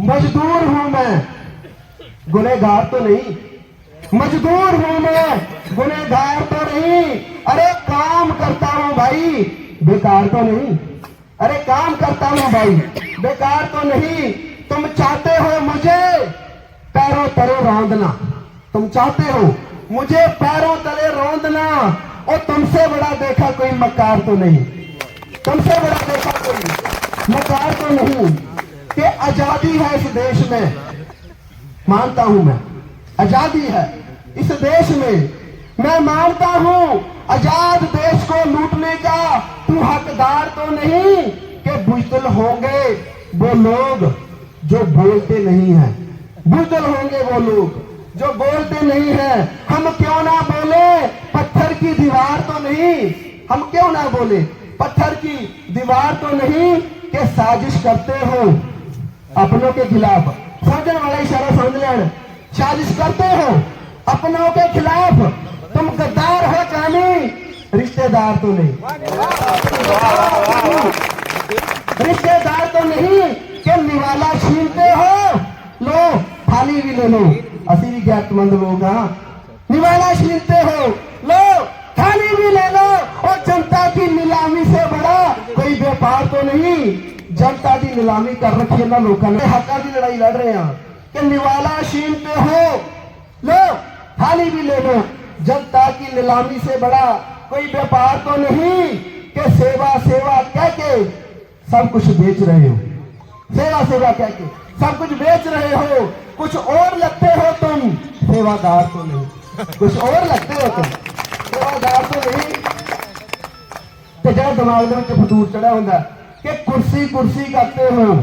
मजदूर हूँ मैं। गुनेगार तो नहीं। मजदूर हूँ मैं। गुनेगार तो नहीं। अरे काम करता हूँ भाई। बेकार तो नहीं। अरे काम करता हूँ भाई। बेकार तो नहीं। तुम चाहते हो मुझे पैरों तले रौंदना। तुम चाहते हो मुझे पैरों तले रौंदना। और तुमसे बड़ा देखा कोई मकार तो नहीं। तुमसे बड़ा देखा कोई मकार तो नहीं। कि आज़ादी है इस देश में। मानता हूँ मैं। आज़ादी है इस देश में। मैं मानता हूँ, आज़ाद देश को लूटने का तू हकदार तो नहीं कि बुजदल होंगे वो लोग जो बोलते नहीं हैं। बुजदल होंगे वो लोग जो बोलते नहीं हैं। हम क्यों ना बोले? पत्थर की दीवार तो नहीं। हम क्यों ना बोले? पत्थर की दीवार तो नहीं कि साजिश करते हो। अपनों के खिलाफ। समझने वाला इशारा समझ लें। साजिश करते हो, अपनों के खिलाफ। तुम गद्दार हो कानी रिश्तेदार तो नहीं। रिश्तेदार तो नहीं के निवाला छीनते हो, लो, थाली भी ले लो। असि भी ज्ञातमंद लोग हाँ। निवाला छीनते हो, लो, थाली भी ले लो। और जनता की नीलामी से बड़ा कोई व्यापार तो नहीं। जनता की नीलामी कर रखी है ना लोगों ने हकों की लड़ाई लड़ रहे हैं कि निवाला छीनते हो लो थाली भी ले लो जनता की नीलामी से बड़ा कोई व्यापार तो नहीं कि सेवा सेवा कह के सब कुछ बेच रहे हो सेवा सेवा कह के सब कुछ बेच रहे हो कुछ और लगते हो तुम सेवादार तो नहीं कुछ और लगते हो तुम सेवादार तो नहीं ਤੇ ਜਿਹੜਾ ਦਿਮਾਗ ਦੇ ਵਿੱਚ ਫਤੂਰ ਚੜਿਆ ਹੁੰਦਾ ਕਿ ਕੁਰਸੀ ਕੁਰਸੀ ਕਰਤੇ ਹੋ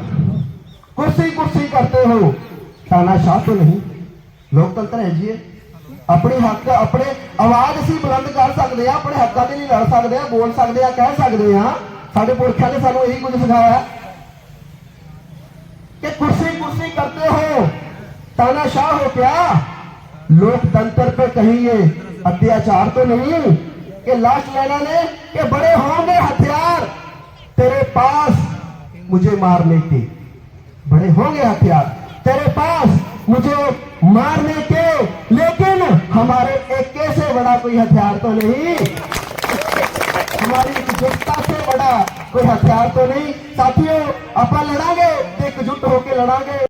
ਕੁਰਸੀ ਕੁਰਸੀ ਕਰਤੇ ਹੋ ਤਾਨਾਸ਼ਾਹ तो नहीं ਲੋਕਤੰਤਰ ਹੈ ਜੀ ਇਹ ਆਪਣੇ ਹੱਕ ਆਪਣੇ ਆਵਾਜ਼ ਅਸੀਂ ਬੁਲੰਦ ਕਰ ਸਕਦੇ ਆ ਆਪਣੇ ਹੱਕਾਂ ਦੇ ਲਈ ਲੜ ਸਕਦੇ ਆ ਬੋਲ ਸਕਦੇ ਆ ਕਹਿ ਸਕਦੇ ਆ ਸਾਡੇ ਪੁਰਖਿਆਂ ਨੇ ਸਾਨੂੰ ਇਹੀ ਕੁਝ ਸਿਖਾਇਆ ਹੈ कि कुर्सी कुर्सी करते हो तानाशाह हो क्या लोकतंत्र पे कहीं ये अत्याचार तो नहीं कि लास्ट लाइना ने कि बड़े होंगे हथियार तेरे पास मुझे मारने के बड़े हो गए हथियार। तेरे पास मुझे मारने के लेकिन हमारे एक कैसे बड़ा कोई हथियार तो नहीं? हमारी एकजुटता से बड़ा कोई हथियार तो नहीं। साथियों, अपन लड़ांगे एकजुट होके लड़ांगे।